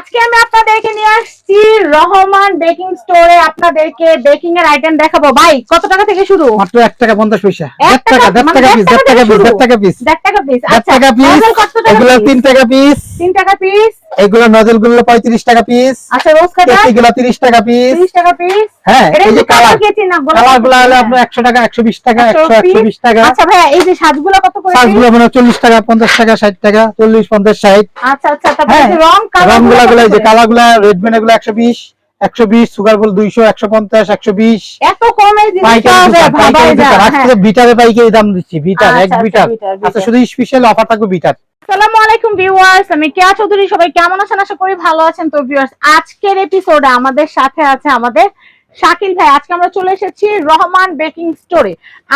আজকে আমি আপনাদেরকে আসছি রহমান বেকিং স্টোরে আপনাদেরকে বেকিং এর আইটেম দেখাবো। ভাই কত টাকা থেকে শুরু? মাত্র এক টাকা পঞ্চাশ পয়সা। এক দেড় টাকা দেড় মানে টাকা পিস দেড় দেড় টাকা পিস থেকে দেড় টাকা পিস দেড় টাকা পিস আচ্ছা টাকা পিস এগুলো piece? তিন টাকা পিস তিন টাকা পিস এগুলো নজলগুলো পঁয়ত্রিশ টাকা পিস আচ্ছা রোজ কাটা এগুলো তিরিশ টাকা পিস তিরিশ টাকা পিস হ্যাঁ এই যে কালার কালারগুলো হলো আপনার একশো টাকা একশো বিশ টাকা হ্যাঁ। একশো একশো বিশ টাকা। আচ্ছা ভাইয়া এই যে সাজগুলো কত করে? সাইজগুলো মানে চল্লিশ টাকা পঞ্চাশ টাকা ষাট টাকা চল্লিশ পঞ্চাশ ষাট। আচ্ছা আচ্ছা তারপরে হ্যাঁ রং কালার রংগুলা যে কালারগুলা রেডমেন এগুলো একশো বিশ একশো বিশ সুগার বল দুইশো একশো পঞ্চাশ একশো বিশ। এত কমে। হ্যাঁ। আজকে বিটারে পাইকারি দাম দিচ্ছি বিটার এক আচ্ছা, আচ্ছা, বিটার, আচ্ছা শুধু স্পেশাল অফার থাকবে বিটার। আসসালামু আলাইকুম ভিউয়ার্স আমি কেয়া চৌধুরী সবাই কেমন আছেন? আশা করি ভালো আছেন। তো ভিউয়ার্স আজকের এপিসোডে আমাদের সাথে আছে আমাদের শাকিল ভাই আজকে আমরা চলে এসেছি রহমান বেকিং স্টোরে।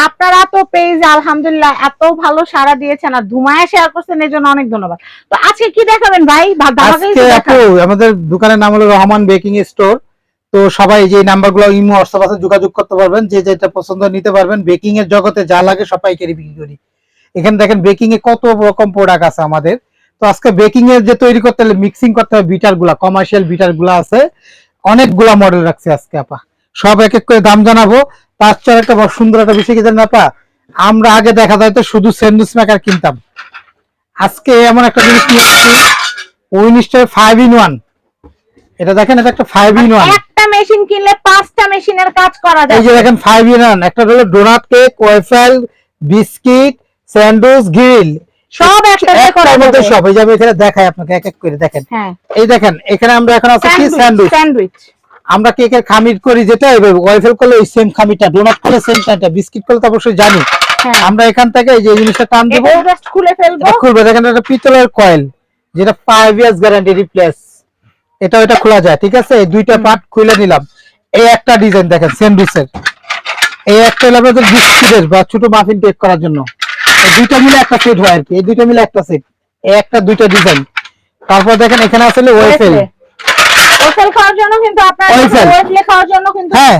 আপনারা তো পেজ আলহামদুলিল্লাহ এত ভালো সাড়া দিয়েছেন আর ধুমায় শেয়ার করছেন এই জন্য অনেক ধন্যবাদ। তো আজকে কি দেখাবেন ভাই? আমাদের দোকানের নাম হলো রহমান বেকিং স্টোর। তো সবাই যে নাম্বারগুলো ইমো হোয়াটসঅ্যাপ আছে যোগাযোগ করতে পারবেন যে যেটা পছন্দ নিতে পারবেন। বেকিং এর জগতে যা লাগে সব পাইকারি বিক্রি করি। এখানে দেখেন বেকিং এ কত রকম প্রোডাক্ট আছে আমাদের। তো আজকে বেকিং এর যে তৈরি করতে হলে মিক্সিং করতে হবে বিটারগুলা কমার্শিয়াল বিটারগুলা আছে। অনেকগুলা মডেল রাখছি আজকে আপা। সব এক এক করে দাম জানাব। তার চেয়ে একটা বড় সুন্দর একটা বিষয় কি জানেন আপা? আমরা আগে দেখা যায় তো শুধু স্যান্ডউইচ মেকার কিনতাম। আজকে এমন একটা জিনিস নিয়ে আসছি উইনিস্টার ফাইভ ইন ওয়ান এটা দেখেন এটা একটা ফাইভ ইন ওয়ান একটা মেশিন কিনলে পাঁচটা মেশিনের কাজ করা যায়। এই যে দেখেন ফাইভ ইন ওয়ান একটা হলো donut cake waffle biscuit sandwich grill সব একসাথে করা যাবে। সব এই যে আমি এখানে দেখাই আপনাকে এক এক করে দেখেন। হ্যাঁ। এই দেখেন এখানে আমরা এখন আছে কি? স্যান্ডউইচ স্যান্ডউইচ আমরা কেকের খামির করি? যেটা ওয়েফেল করলে ওই সেম খামিরটা ডোনাট করলে সেম বিস্কিট করলে তো অবশ্যই জানি। হ্যাঁ। আমরা এখান থেকে এই যে জিনিসটা টান দেবো। জাস্ট খুলে ফেলব। খুলবে। দেখেন এটা পিতলের কয়েল যেটা ফাইভ ইয়ার্স গ্যারান্টি রিপ্লেস এটা এটা খোলা যায় ঠিক আছে? এই দুইটা পার্ট খুলে নিলাম। এই একটা ডিজাইন দেখেন স্যান্ডউইচের এই একটা হলো বিস্কিটের বা ছোট মাফিন কেক করার জন্য। দুইটা মিলে একটা সেট হয় আর কি এই দুইটা মিলে একটা সেট একটা দুইটা ডিজাইন তারপর দেখেন এখানে আসলে ওয়েফেল ওয়েফেল খাওয়ার জন্য কিন্তু আপনার ওয়েফেল। ওয়েফেল খাওয়ার জন্য কিন্তু হ্যাঁ।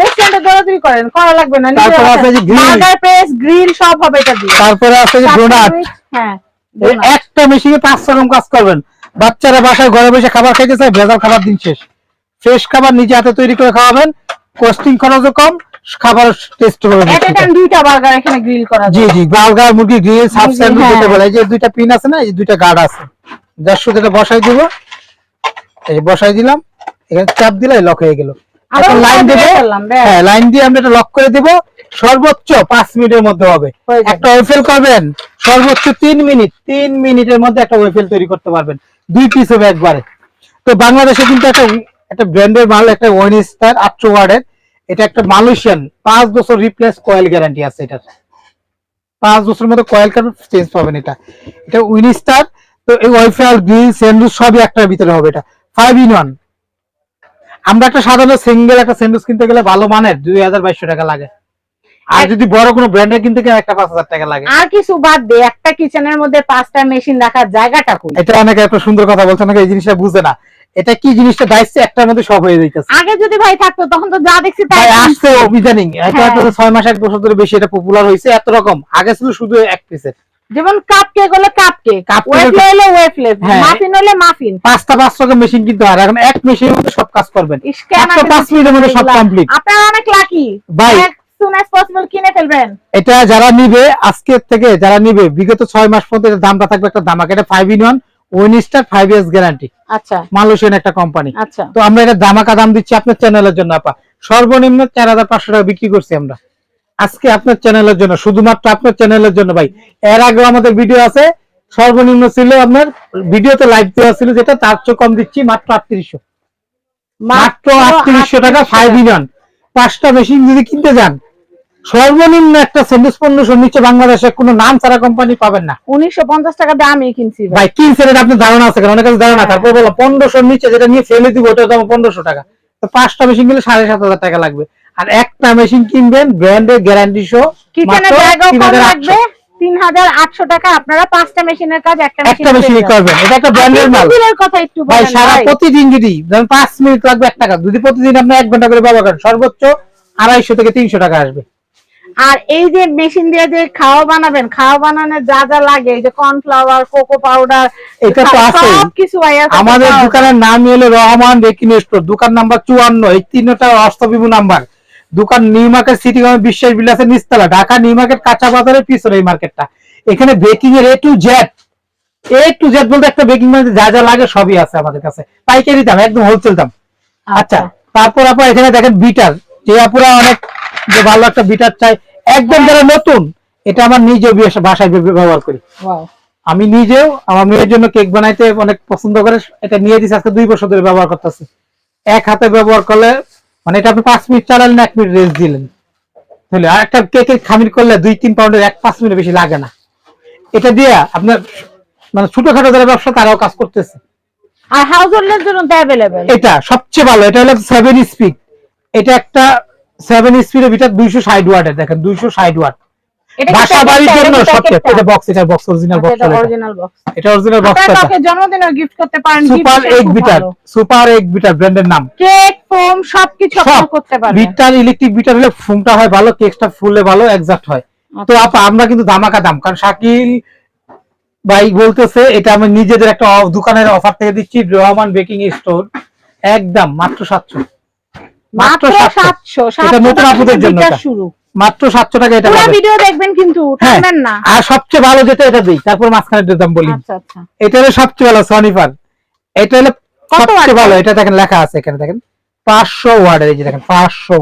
রেস্টুরেন্টে দৌড়াদৌড়ি করেন করা লাগবে না তারপর আছে যে grill। বার্গার প্রেস গ্রিল সব হবে এটা দিয়ে। তারপরে আছে যে ডোনাট হ্যাঁ একটা মেশিনে পাঁচ রকম কাজ করবেন। বাচ্চারা বাসায় ঘরে বসে খাবার খাইতে চায় ভেজাল খাবার দিন শেষ। ফ্রেশ খাবার নিজে হাতে তৈরি করে খাওয়াবেন। কস্টিং খরচও কম। খাবার টেস্ট হবে এট এ টাইম দুইটা বার্গার এখানে গ্রিল করা জি জি বার্গার মুরগি গ্রিল সাব স্যান্ডউইচ। যেটা বলে। এই যে দুইটা পিন আছে না এই দুইটা গার্ড আছে। জাস্ট শুধু এটা বসাই দিব। এই যে বসাই দিলাম। এখানে চাপ দিলে লক হয়ে গেল। এখন লাইন দেবো। হ্যাঁ লাইন দিয়ে আমরা এটা লক করে দেব। সর্বোচ্চ পাঁচ মিনিটের মধ্যে হবে। একটা ওয়েফেল করবেন। সর্বোচ্চ তিন মিনিট তিন মিনিটের মধ্যে একটা ওয়েফেল তৈরি করতে পারবেন। দুই পিস হবে একবারে। তো বাংলাদেশে কিন্তু একটা একটা ব্র্যান্ডের মাল একটা ওয়ান স্টার ওয়ার্ডের এটা একটা মালয়েশিয়ান পাঁচ বছর রিপ্লেস কয়েল গ্যারান্টি আছে এটার। পাঁচ বছরের মধ্যে কয়েল কার্ড চেঞ্জ পাবেন এটা। এটা উইনিস্টার তো এই ওয়াইফাই গ্রিল স্যান্ডউইচ সবই একটার ভিতরে হবে এটা। ফাইভ ইন ওয়ান আমরা একটা সাধারণ সিঙ্গেল একটা স্যান্ডউইচ কিনতে গেলে ভালো মানের দুই হাজার বাইশশো টাকা লাগে। আর যদি বড় কোনো ব্র্যান্ডের কিনতে গেলে একটা পাঁচ হাজার টাকা লাগে। আর কিছু বাদ দে একটা কিচেনের মধ্যে পাঁচটা মেশিন রাখার জায়গাটা এটা অনেকে একটা সুন্দর কথা বলছে নাকি এই জিনিসটা বুঝে না। এটা কি জিনিসটা দায়িত্ব একটার মধ্যে সব হয়ে যাইতেছে? আগে যদি ভাই থাকতো তখন তো যা দেখছি তাই ভাই আসছে অভিযানিং। এটা। একটা ছয় মাস এক বছর ধরে বেশি এটা পপুলার হয়েছে এত রকম। আগে ছিল শুধু এক পিসের যেমন কাপ কেক হলে কাপ কেক ওয়েফলে হলে ওয়েফলে। মাফিন হলে মাফিন পাঁচটা পাঁচ টাকা মেশিন কিন্তু আর এখন এক মেশিনের মধ্যে সব কাজ করবেন। এত পাঁচ মিনিটের মধ্যে সব কমপ্লিট আপনারা অনেক লাকি ভাই। কিনে ফেলবেন। এটা যারা নিবে আজকের থেকে যারা নিবে বিগত ছয় মাস পর্যন্ত দামটা থাকবে একটা দামাক এটা five in one years guarantee আচ্ছা। মালয়েশিয়ান একটা কোম্পানি আচ্ছা। তো আমরা এটা দামাকা দাম দিচ্ছি আপনার চ্যানেলের জন্য আপা। সর্বনিম্ন টাকা বিক্রি করছি আমরা। আজকে আপনার চ্যানেলের জন্য শুধুমাত্র আপনার চ্যানেলের জন্য ভাই। এর আগেও আমাদের ভিডিও আছে সর্বনিম্ন ছিল আপনার ভিডিওতে লাইভ দেওয়া ছিল যেটা তার চেয়ে কম দিচ্ছি মাত্র আটত্রিশশো। মাত্র আটত্রিশশো টাকা ফাইভ পাঁচটা মেশিন যদি কিনতে যান সর্বনিম্ন একটা স্যান্ডউইচ পণ্যশোর নিচে বাংলাদেশে কোনো নাম ছাড়া কোম্পানি পাবেন না। উনিশশো পঞ্চাশ টাকা দামে কিনছি ভাই। কিনছেন এটা আপনার ধারণা আছে কারণ অনেক কাছে ধারণা তারপর বললাম পনেরোশোর নিচে যেটা নিয়ে ফেলে দিব ওটার দাম পনেরোশো টাকা। তো পাঁচটা মেশিন কিনলে সাড়ে সাত হাজার টাকা লাগবে। আর একটা মেশিন কিনবেন ব্র্যান্ডের গ্যারান্টি সহ কিচেনে কম লাগবে তিন হাজার আটশো টাকা আপনারা পাঁচটা মেশিনের কাজ একটা মেশিনই করবেন। এটা একটা ব্র্যান্ডের মাল। কথা একটু ভাই সারা প্রতিদিন যদি ধরেন পাঁচ মিনিট লাগবে এক টাকা যদি প্রতিদিন আপনি এক ঘণ্টা করে ব্যবহার করেন সর্বোচ্চ আড়াইশো থেকে তিনশো টাকা আসবে। আর এই যে মেশিন দিয়ে যে খাওয়া বানাবেন খাওয়া বানানোর যা যা লাগে এই যে কর্নফ্লাওয়ার কোকো পাউডার এটা তো আছেই। সব কিছু আমাদের দোকানের নাম হলো রহমান বেকিং স্টোর দোকান নাম্বার চুয়ান্ন এই তিনটা অষ্টবিভু নাম্বার। দোকান নিউ মার্কেট সিটি কর্নার বিশ্বাস বিলাসের নিচতলা ঢাকা নিউ মার্কেট কাঁচা বাজারের পিছনে এই মার্কেটটা। এখানে বেকিং এর A to Z A to Z বলতে একটা বেকিং মানে যা যা লাগে সবই আছে আমাদের কাছে। পাইকারি দাম একদম হোলসেল দাম। আচ্ছা। তারপর আপনার এখানে দেখেন বিটার যে আপুরা অনেক যে ভালো একটা বিটার চাই। একদম যারা নতুন এটা আমার নিজেও বাসায় ব্যবহার করি। আমি নিজেও আমার মেয়ের জন্য কেক বানাইতে অনেক পছন্দ করে এটা নিয়ে দিছি আজকে দুই বছর ধরে ব্যবহার করতেছি। এক হাতে ব্যবহার করলে মানে এটা আপনি পাঁচ মিনিট চালালেন এক মিনিট রেস্ট দিলেন। তাহলে আর একটা কেকের খামির করলে দুই তিন পাউন্ডের এক পাঁচ মিনিট বেশি লাগে না। এটা দিয়ে আপনার মানে ছোটখাটো যারা ব্যবসা তারাও কাজ করতেছে। আর হাউস হোল্ডের জন্য তো অ্যাভেলেবেল এটা সবচেয়ে ভালো এটা হলো সেভেন স্পিড এটা একটা সেভেন স্পিডের ভিতর দুইশো ষাট ওয়াটের দেখেন দুইশো ষাট ওয়াট বাসা বাড়ির জন্য এটা সবচেয়ে এটা বক্স এটা বক্স অরিজিনাল বক্স এটা অরিজিনাল বক্স এটা কাউকে জন্মদিনে গিফট করতে পারেন super egg beater super beater ব্র্যান্ডের নাম। কেক ফোম সবকিছু আপনারা সব করতে পারবেন। বিটার ইলেকট্রিক বিটার হলে ফুমটা হয় ভালো কেকটা ফুলে ভালো এক্সাক্ট হয়। তো আচ্ছা। আপা আমরা কিন্তু ধামাকা দাম কারণ শাকিল ভাই বলতেছে এটা আমি নিজেদের একটা অফ- দোকানের অফার থেকে দিচ্ছি রহমান বেকিং স্টোর একদম মাত্র সাতশো। মাত্র সাতশো। এটা নতুন আপুদের জন্য শুরু। মাত্র সাতশো টাকা এটা পুরো ভিডিও দেখবেন কিন্তু হ্যাঁ। না। আর সবচেয়ে ভালো যেটা এটা দিই। তারপর মাঝখানে দাম বলি। আচ্ছা আচ্ছা। এটা হলো সবচেয়ে ভালো সনিফার এটা হলো সবচেয়ে ভালো। এটা? দেখেন লেখা আছে এখানে দেখেন। এই যে দেখেন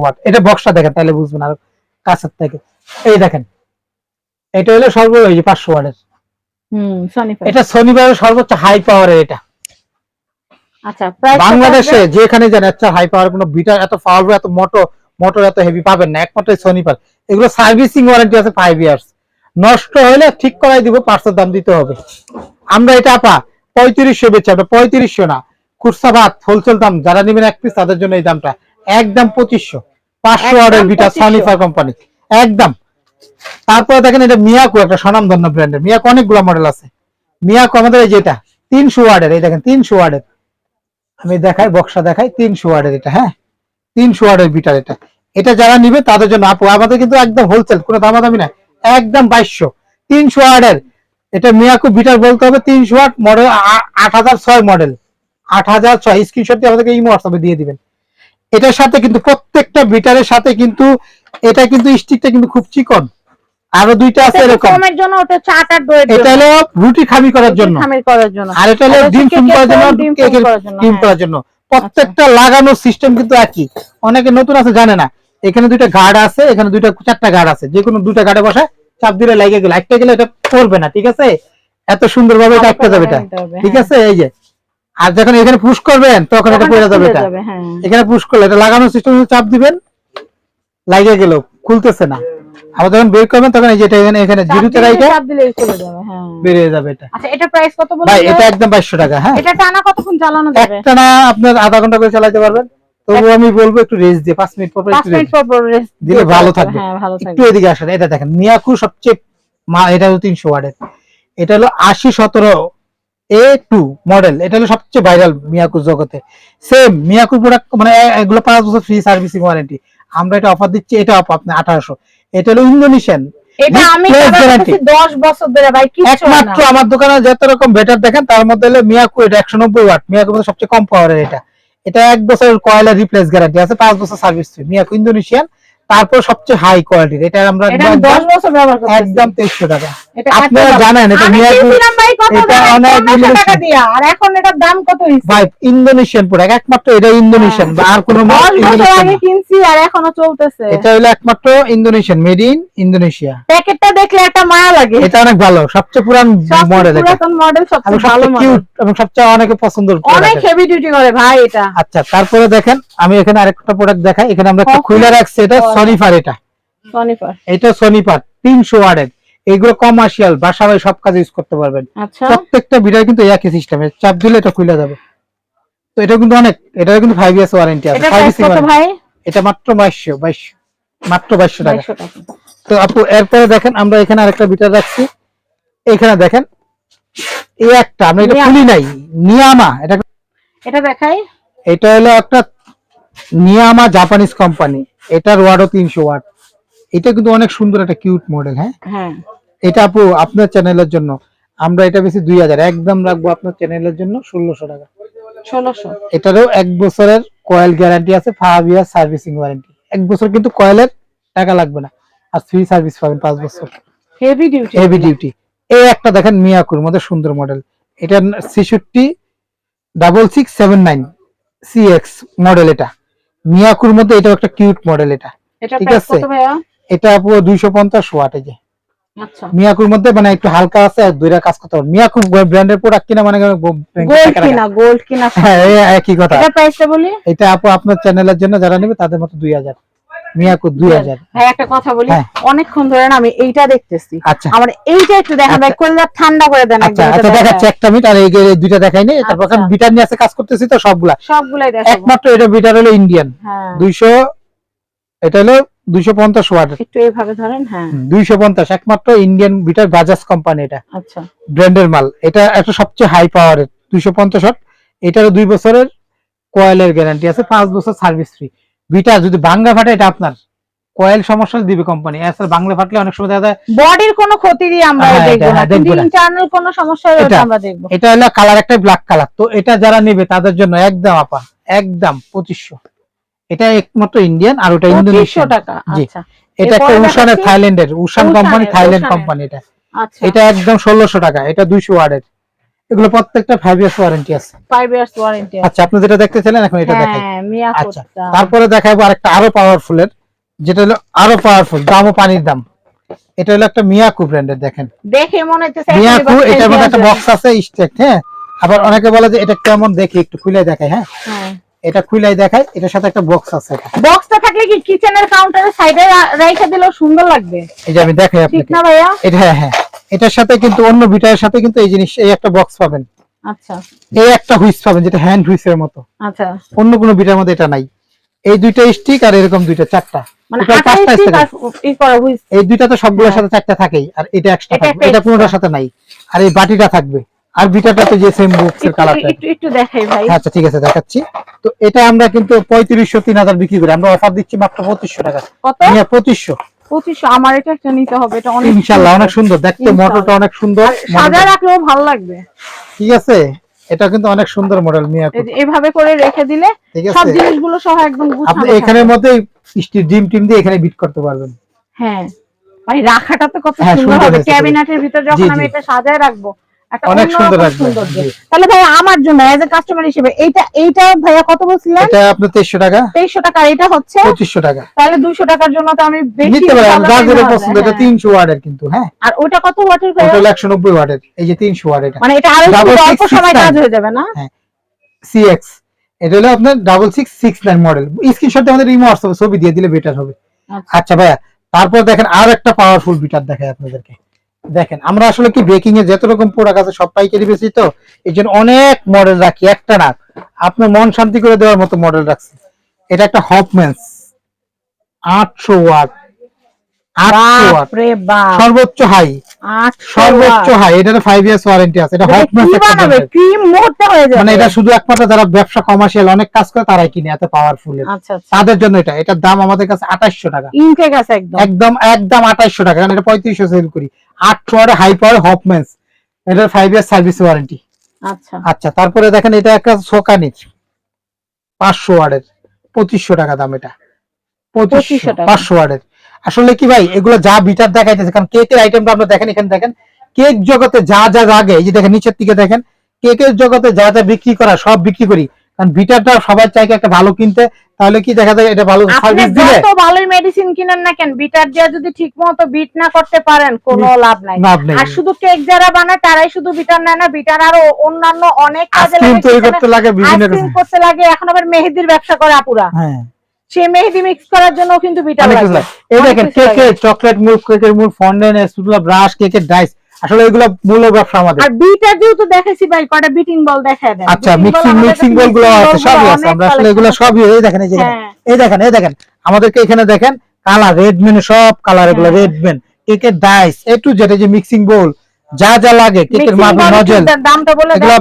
ওয়াট। এটা বক্সটা দেখেন তাহলে বুঝবেন আর কাছের থেকে। এই দেখেন এটা হলো সর্ব ওই যে পাঁচশো ওয়ার্ডের হুম সনিফার এটা শনিবারের সর্বোচ্চ হাই পাওয়ারের এটা। আচ্ছা বাংলাদেশে যেখানে যান একটা হাই পাওয়ার কোনো বিটার এত পাওয়ার এত মোটর মোটর এত হেভি পাবেন না একমাত্র শনিবার এগুলো সার্ভিসিং ওয়ারেন্টি আছে ফাইভ ইয়ার্স নষ্ট হলে ঠিক করাই দিব পাঁচশো দাম দিতে হবে। আমরা এটা আপা পঁয়ত্রিশশো বেচে আমরা পঁয়ত্রিশশো না। খুচরা ভাত হোলসেল দাম যারা নেবেন এক পিস তাদের জন্য এই দামটা। একদম পঁচিশশো। পাঁচশো ওয়ার্ডের বিটা 2500 সনিফার কোম্পানি একদম। তারপরে দেখেন এটা মিয়াকো একটা স্বনামধন্য ব্র্যান্ডের মিয়াকো অনেকগুলো মডেল আছে। মিয়াকো আমাদের এই যেটা তিনশো ওয়ার্ডের এই দেখেন তিনশো ওয়ার্ডের আমি দেখাই বক্সা দেখাই, তিনশো ওয়ার্ডের এটা হ্যাঁ? তিনশো ওয়ার্ডের বিটার এটা। এটা যারা নিবে, তাদের জন্য আপু, আমাদের কিন্তু একদম হোলসেল কোনো দামাদামি না একদম বাইশশো। তিনশো ওয়ার্ডের এটা মিয়াকু বিটার বলতে হবে, তিনশো ওয়াট মডেল আট হাজার ছয় মডেল আট হাজার ছয় স্ক্রিনশট দিয়ে আমাদেরকে ইমো হোয়াটসঅ্যাপে দিয়ে দিবেন। এটার সাথে কিন্তু প্রত্যেকটা বিটারের সাথে কিন্তু, এটা কিন্তু স্টিকটা কিন্তু খুব চিকন। আরও দুইটা আছে এরকম। ফোমের জন্য ওটা চাটার দইয়ের এটা জন্য। হলো রুটি খামি করার জন্য। খামির করার জন্য। আর এটা হলো ডিম ফুম করার জন্য কেকের করার জন্য, ডিম। করার জন্য। প্রত্যেকটা লাগানোর সিস্টেম কিন্তু একই। অনেকে নতুন আছে জানে না। এখানে দুইটা গার্ড আছে এখানে দুইটা চারটা গার্ড আছে। যে কোনো দুইটা গার্ডে বসে চাপ দিলে লাগে গেলে। একটা গেলে এটা পড়বে না ঠিক আছে? এত সুন্দর ভাবে এটা একটা যাবে এটা। ঠিক হ্যাঁ। আছে? এই যে। আর যখন এখানে পুশ করবেন তখন এটা পড়ে যাবে এটা। হ্যাঁ। এখানে পুশ করলে এটা লাগানোর সিস্টেম চাপ দিবেন লাগে গেল খুলতেছে না। আবার যখন বের করবেন তখন এই যে এটা এখানে এখানে জিরোতে দিলে- চাপ দিলেই চলে যাবে, হ্যাঁ। বেরিয়ে যাবে এটা। আচ্ছা এটা প্রাইস কত বললেন? ভাই? এটা একদম টাকা হ্যাঁ। এটা টানা কতক্ষণ চালানো যাবে? একটা না আপনার আধা ঘণ্টা করে চালাতে পারবেন। তবু আমি বলব একটু রেস্ট দিয়ে পাঁচ মিনিট পর পর একটু মিনিট পর পর rest দিলে ভালো থাকবে। হ্যাঁ ভালো একটু এদিকে আসেন এটা দেখেন মিয়াকু সবচেয়ে মা- এটা হলো তিনশো ওয়ার্ডের এটা হলো আশি সতেরো এ টু মডেল এটা হলো সবচেয়ে ভাইরাল মিয়াকু জগতে। সেম মিয়াকু প্রোডাক্ট মানে এগুলো পাঁচ বছর ফ্রি সার্ভিসিং ওয়ারেন্টি আমরা এটা অফার দিচ্ছি এটা আপনি আঠারোশো। এটা হলো ইন্দোনেশিয়ান। এটা আমি Replace ব্যবহার guarantee। করতেছি 10 বছর ধরে ভাই কিচ্ছু একমাত্র আমার দোকানে যত রকম বেটার দেখেন তার মধ্যে হলো মিয়াকু এটা একশো নব্বই ওয়াট মিয়াকু সবচেয়ে কম পাওয়ারের এটা। এটা এক বছরের কয়লা রিপ্লেস গ্যারান্টি আছে পাঁচ বছর সার্ভিস মিয়াকু ইন্দোনেশিয়ান তারপর সবচেয়ে হাই কোয়ালিটির এটা আমরা এটা 10 বছর ব্যবহার করতেছি। একদম তেইশশো টাকা। আপনারা জানেন এটা আমি এটা? অনেক 1500 টাকা দিয়া। আর এখন এটার দাম কত হইছে ভাই ইন্দোনেশিয়ান প্রোডাক্ট একমাত্র এটা ইন্দোনেশিয়ান আর কোনো না। কিনছি আর এখনও চলতেছে। এটা হলো একমাত্র ইন্দোনেশিয়ান মেড ইন ইন্দোনেশিয়া প্যাকেটটা দেখলে একটা মায়া লাগে। এটা অনেক ভালো সবচেয়ে পুরান মডেল এটা। পুরাতন মডেল সবচেয়ে ভালো কিউট এবং সবচেয়ে অনেকে পছন্দের অনেক হেভি ডিউটি করে ভাই এটা। আচ্ছা তারপরে দেখেন আমি এখানে আরেকটা প্রোডাক্ট দেখাই। এখানে আমরা একটা খুলে রাখছি এটা. সনিফার এটা। সনিফার। এটা সনিফার তিনশো ওয়ার্ডের। এগুলো কমার্শিয়াল বাসা বাড়ি সব কাজে ইউজ করতে পারবেন। আচ্ছা। প্রত্যেকটা ভিডিও কিন্তু একই সিস্টেমে চাপ দিলে এটা খুলে যাবে। তো এটা কিন্তু অনেক এটা কিন্তু ফাইভ ইয়ার্স ওয়ারেন্টি আছে। এটা ফাইভ প্রাইস কত ভাই? এটা মাত্র বাইশশো বাইশশো মাত্র বাইশশো টাকা। তো আপু এরপরে দেখেন আমরা এখানে আরেকটা বিটার রাখছি। এখানে দেখেন এই একটা আমরা এটা। খুলি নাই। নিয়ামা এটা এটা দেখাই। এটা হলো একটা নিয়ামা জাপানিজ কোম্পানি এটার ওয়ার্ডও তিনশো ওয়াট। এটা কিন্তু অনেক সুন্দর একটা কিউট মডেল হ্যাঁ? হ্যাঁ। এটা আপু আপনার চ্যানেলের জন্য। আমরা এটা বেশি দুই হাজার একদম রাখব আপনার চ্যানেলের জন্য ষোলোশো টাকা। ষোলোশো। এটারও এক বছরের কয়েল গ্যারান্টি আছে ফাইভ ইয়ার সার্ভিসিং ওয়ারেন্টি এক বছর কিন্তু কয়েলের টাকা লাগবে না। আর ফ্রি সার্ভিস পাবেন পাঁচ বছর। হেভি ডিউটি হেভি ডিউটি এই একটা দেখেন মিয়াকুর মধ্যে সুন্দর মডেল। এটা ছেষট্টি double six seven nine CX model এটা। মিয়াকুর মধ্যে এটাও একটা কিউট মডেল এটা। ঠিক আছে? এটা পুরো দুইশো পঞ্চাশ ওয়াট এই যে। আচ্ছা। মিয়াকুর মধ্যে মানে একটু হালকা আছে আর দুইটা কাজ করতে পারবে মিয়াকুর ব্র্যান্ডের প্রোডাক্ট কিনা মানে গোল্ড কিনা গোল্ড কিনা হ্যাঁ একই কথা। এটা প্রাইসটা বলি? এটা আপু আপনার চ্যানেলের জন্য যারা নেবে তাদের মতো 2000 মিয়াকো 2000 হ্যাঁ একটা কথা বলি। হ্যাঁ। অনেকক্ষণ ধরে আমি এইটা দেখতেছি। আচ্ছা। আমার এইটা একটু দেখা যায় আচ্ছা। ঠান্ডা করে দেন আচ্ছা, আচ্ছা দেখাচ্ছি একটা মিনিট আর এই দুইটা তারপর বিটার নিয়ে আছে কাজ করতেছি তো সবগুলা। সবগুলাই দেখো একমাত্র এটা বিটার হলো ইন্ডিয়ান। হ্যাঁ। 200 এটা হলো ওয়াট। হ্যাঁ। একমাত্র ইন্ডিয়ান বিটার বাজাজ কোম্পানি এটা। ব্র্যান্ডের মাল। এটা একটা সবচেয়ে হাই দুই বছরের গ্যারান্টি আছে পাঁচ বছর সার্ভিস ফ্রি বিটা যদি ভাঙ্গা ফাটে এটা আপনার কয়েল সমস্যা দিবে কোম্পানি এছাড়া বাংলা ফাটলে অনেক সময় দেখা বডির কোনো ক্ষতিরই আমরা হ্যাঁ, দেখব না। হ্যাঁ, ইন্টারনাল কোনো সমস্যা হলে আমরা দেখব। এটা হলো কালার একটা ব্ল্যাক কালার তো এটা যারা নেবে তাদের জন্য একদম আপা একদম পঁচিশশো। এটা একমাত্র ইন্ডিয়ান আর ওটা পঁচিশশো ইন্দোনেশিয়ান টাকা আচ্ছা। এটা একটা দেখাচ্ছি- থাইল্যান্ডের উষান কোম্পানি থাইল্যান্ড কোম্পানি এটা আচ্ছা। এটা একদম ষোলোশো টাকা এটা দুইশো ওয়ার্ডের। এগুলো প্রত্যেকটা ফাইভ ইয়ার্স ওয়ারেন্টি আছে। ফাইভ ইয়ার্স ওয়ারেন্টি আচ্ছা আপনি যেটা দেখতেছিলেন এখন এটা দেখাই। হ্যাঁ মিয়া আচ্ছা তারপরে দেখাবো আরেকটা আরও পাওয়ারফুলের যেটা হলো আরও পাওয়ারফুল দামও পানির দাম। এটা হলো একটা মিয়াকু ব্র্যান্ডের দেখেন। দেখে মনে হচ্ছে মিয়াকু এটার মধ্যে একটা বক্স আছে স্টেক হ্যাঁ? আবার অনেকে বলে যে এটা কেমন দেখি একটু খুলে দেখাই হ্যাঁ? এটা খুলাই দেখাই এটার সাথে একটা বক্স আছে। বক্সটা থাকলে কি কিচেনের কাউন্টারের সাইডে রেখে দিলেও সুন্দর লাগবে? এই যে আমি দেখাই আপনাকে। ঠিক না ভাইয়া? এটা হ্যাঁ হ্যাঁ। এটার সাথে কিন্তু অন্য বিটারের সাথে কিন্তু এই জিনিস এই একটা বক্স পাবেন। আচ্ছা। এই একটা হুইস পাবেন যেটা হ্যান্ড হুইসের মতো। আচ্ছা। অন্য কোনো বিটার মধ্যে এটা নাই। এই দুইটা স্টিক আর এরকম দুইটা চারটা। মানে হুইস। এই দুইটা তো সবগুলোর হ্যাঁ। সাথে চারটা থাকেই আর এটা এক্সট্রা থাকবে। এটা। কোনোটার সাথে নাই। আর এই বাটিটা থাকবে। আর বিটাটাতে যে সেম বক্সের একটু কালারটা একটু একটু দেখাই ভাই। আচ্ছা ঠিক আছে দেখাচ্ছি। তো এটা আমরা কিন্তু পঁয়ত্রিশশো তিন হাজার বিক্রি করি। আমরা অফার দিচ্ছি মাত্র পঁচিশশো টাকা। কত? হ্যাঁ পঁচিশশো আমার এটা একটা নিতে হবে এটা অনেক ইনশাল্লাহ অনেক সুন্দর। দেখতে মোটরটা অনেক সুন্দর সাজায় রাখলেও ভালো লাগবে। ঠিক আছে? এটা কিন্তু অনেক সুন্দর মডেল মিয়া এভাবে করে রেখে দিলে সব জিনিসগুলো সহ একদম আপনি এখানের মধ্যে স্টিল ডিম টিম দিয়ে এখানে বিট করতে পারবেন। হ্যাঁ। ভাই রাখাটা তো কত হ্যাঁ, সুন্দর হবে। ক্যাবিনেটের ভিতর যখন আমি এটা সাজায় রাখব অনেক সুন্দর লাগবে, তাহলে ভাই আমার জন্য এজ এ কাস্টমার হিসেবে এইটা এইটা ভাইয়া কত বলছিলেন? এটা টাকা। টাকা এটা হচ্ছে টাকা। তাহলে টাকার জন্য তো আমি বেশি নিতে পারেন যা যেটা পছন্দ এটা হ্যাঁ। কিন্তু হ্যাঁ। আর ওটা কত ওয়াটের ওটা এই যে এটা। মানে এটা আরও অল্প six six সময় কাজ হয়ে যাবে না? সিএক্স এটা হলো আপনার double six six nine model স্ক্রিনশটে আমাদের ইমো হোয়াটসঅ্যাপে ছবি দিয়ে দিলে বেটার হবে। আচ্ছা। আচ্ছা ভাইয়া তারপর দেখেন আর একটা পাওয়ারফুল বিটার দেখাই আপনাদেরকে। দেখেন, আমরা আসলে কি বেকিং এ যত রকম প্রোডাক্ট আছে সব পাইকারি বেশি তো এই জন্য অনেক মডেল রাখি, একটা না। আপনার মন শান্তি করে দেওয়ার মতো মডেল রাখছি। এটা একটা হপম্যান্স আটশো ওয়াট আটশো ওয়াট বাপরে বাপ সর্বোচ্চ হাই। সর্বোচ্চ হাই এটার ফাইভ ইয়ার্স ওয়ারেন্টি আছে এটা হয়ে মানে এটা শুধু একমাত্র যারা ব্যবসা কমার্শিয়াল অনেক কাজ করে তারাই কিনে এত পাওয়ারফুল আচ্ছা আচ্ছা। তাদের জন্য এটা এটার দাম আমাদের কাছে আঠাশশো টাকা। ইনটেক আছে একদম। একদম একদম আঠাশশো টাকা কারণ এটা পঁয়ত্রিশশো সেল করি। আটশো আর হাই পাওয়ার হপম্যান্স এটার ফাইভ ইয়ার সার্ভিস ওয়ারেন্টি আচ্ছা। আচ্ছা তারপরে দেখেন এটা একটা সোকানির পাঁচশো ওয়ার্ডের পঁচিশশো টাকা দাম এটা। পঁচিশশো পাঁচশো ওয়ার্ডের আসলে কি ভাই এগুলো যা বিটার দেখাইতেছে কারণ কেকের আইটেমটা আপনারা দেখেন এখানে দেখেন কেক জগতে যা যা লাগে এই যে দেখেন নিচের দিকে দেখেন কেকের জগতে যা যা বিক্রি করা সব বিক্রি করি। কারণ বিটারটা সবাই চাই একটা ভালো কিনতে তাহলে কি দেখা যায় এটা ভালো সার্ভিস দিলে যত ভালোই মেডিসিন কিনেন না কেন বিটার দিয়ে যদি ঠিক মতো বিট না করতে পারেন কোনো লাভ নাই। আর শুধু কেক যারা বানায় তারাই শুধু বিটার নেয় না বিটার আরও অন্যান্য অনেক কাজে লাগে করতে লাগে বিভিন্ন করতে লাগে এখন আবার মেহেদির ব্যবসা করে আপুরা। হ্যাঁ। সেই মেহেদি মিক্স করার জন্য কিন্তু বিটার অনেক কিছু লাগে লাগে। এই দেখেন চকলেট মুল্ক কেকের স্পুটলা ব্রাশ কেকের ডাইস আসলে এগুলো মূল ব্যবসা আমাদের আর বিটার দিয়েও তো দেখেছি ভাই কটা বিটিং বল দেখায় দেন আচ্ছা মিক্সিং মিক্সিং বলগুলো আছে সবই আছে আমরা আসলে এগুলো সবই এই দেখেন এই যে হ্যাঁ। এই দেখেন এই দেখেন আমাদেরকে এখানে দেখেন কালার রেড মেন সব কালার এগুলো। রেড মেন কেকের ডাইস এ টু জেড এই যে মিক্সিং বোল যা যা লাগে কেকের bowl নজল দামটা বলে এগুলো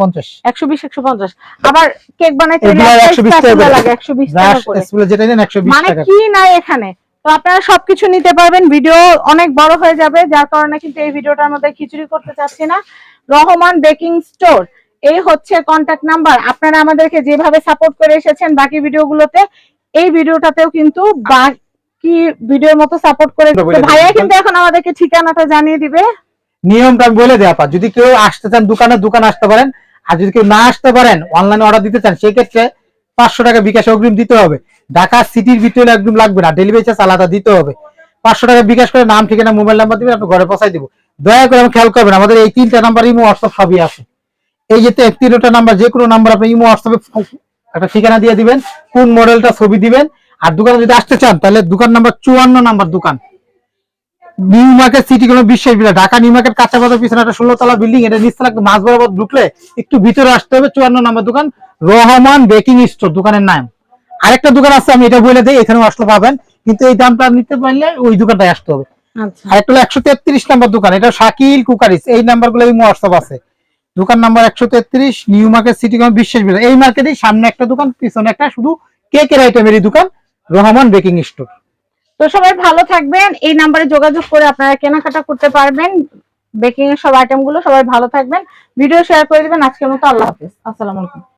পঞ্চাশ। একশো বিশ একশো পঞ্চাশ। আবার কেক বানাইতে এগুলো হলে একশো বিশ টাকা লাগে একশো বিশ টাকা ব্রাশ করে। স্পুলে যেটা নেন একশো বিশ মানে কি নাই এখানে? তো আপনারা সবকিছু নিতে পারবেন ভিডিও অনেক বড় হয়ে যাবে যার কারণে কিন্তু এই ভিডিওটার মধ্যে খিচুড়ি করতে চাচ্ছি না। রহমান বেকিং স্টোর এই হচ্ছে কন্টাক্ট নাম্বার আপনারা আমাদেরকে যেভাবে সাপোর্ট করে এসেছেন বাকি ভিডিওগুলোতে এই ভিডিওটাতেও কিন্তু বাকি ভিডিওর মতো সাপোর্ট করে। ভাইয়া কিন্তু এখন আমাদেরকে ঠিকানাটা জানিয়ে দিবে। নিয়মটা আমি বলে দেওয়া পা যদি কেউ আসতে চান, দোকানে দোকান আসতে পারেন, আর যদি কেউ না আসতে পারেন অনলাইনে অর্ডার দিতে চান, সেক্ষেত্রে পাঁচশো টাকা বিকাশ অগ্রিম দিতে হবে। ঢাকা সিটির ভিতরে একদম লাগবে না ডেলিভারি চার্জ আলাদা দিতে হবে। পাঁচশো টাকা বিকাশ করে নাম, ঠিকানা মোবাইল নাম্বার দিবেন, আপনি ঘরে পৌঁছাই দিব। দয়া করে আমি খেয়াল করবেন, আমাদের এই তিনটা নাম্বার ইমো হোয়াটসঅ্যাপ সবই আছে। এই যে তে- তিনটা নাম্বার যে কোনো নাম্বার আপনি ইমো হোয়াটসঅ্যাপে একটা ঠিকানা দিয়ে দিবেন, কোন মডেলটা ছবি দিবেন। আর দোকানে যদি আসতে চান, তাহলে দোকান নাম্বার চুয়ান্ন নাম্বার দোকান। নিউ মার্কেট সিটি কোনো বিশ্বাস বিলা ঢাকা নিউ মার্কেট কাঁচা বাজার পিছনে একটা ষোলো তলা বিল্ডিং এটা নিচতলা মাছ বরাবর ঢুকলে একটু ভিতরে আসতে হবে চুয়ান্ন নাম্বার দোকান রহমান বেকিং স্টোর দোকানের নাম। আরেকটা দোকান আছে আমি এটা বলে দিই এখানে আসলে পাবেন কিন্তু এই দামটা নিতে পারলে ওই দোকানটায় আসতে হবে। আচ্ছা। আরেকটা হলো একশো তেত্রিশ নাম্বার দোকান এটা শাকিল কুকারিস এই নাম্বারগুলো এই হোয়াটসঅ্যাপ আছে। দোকান নাম্বার একশো তেত্রিশ নিউ মার্কেট সিটি কোনো বিশ্বাস বিলা এই মার্কেটেই সামনে একটা দোকান পিছনে একটা শুধু কেকের আইটেমেরই দোকান রহমান বেকিং স্টোর। তো সবাই ভালো থাকবেন। এই নাম্বারে যোগাযোগ করে আপনারা কেনাকাটা করতে পারবেন। বেকিং এর সব আইটেমগুলো সবাই ভালো থাকবেন। ভিডিও শেয়ার করে দিবেন। আজকের মতো আল্লাহ হাফিজ। আসসালামু আলাইকুম।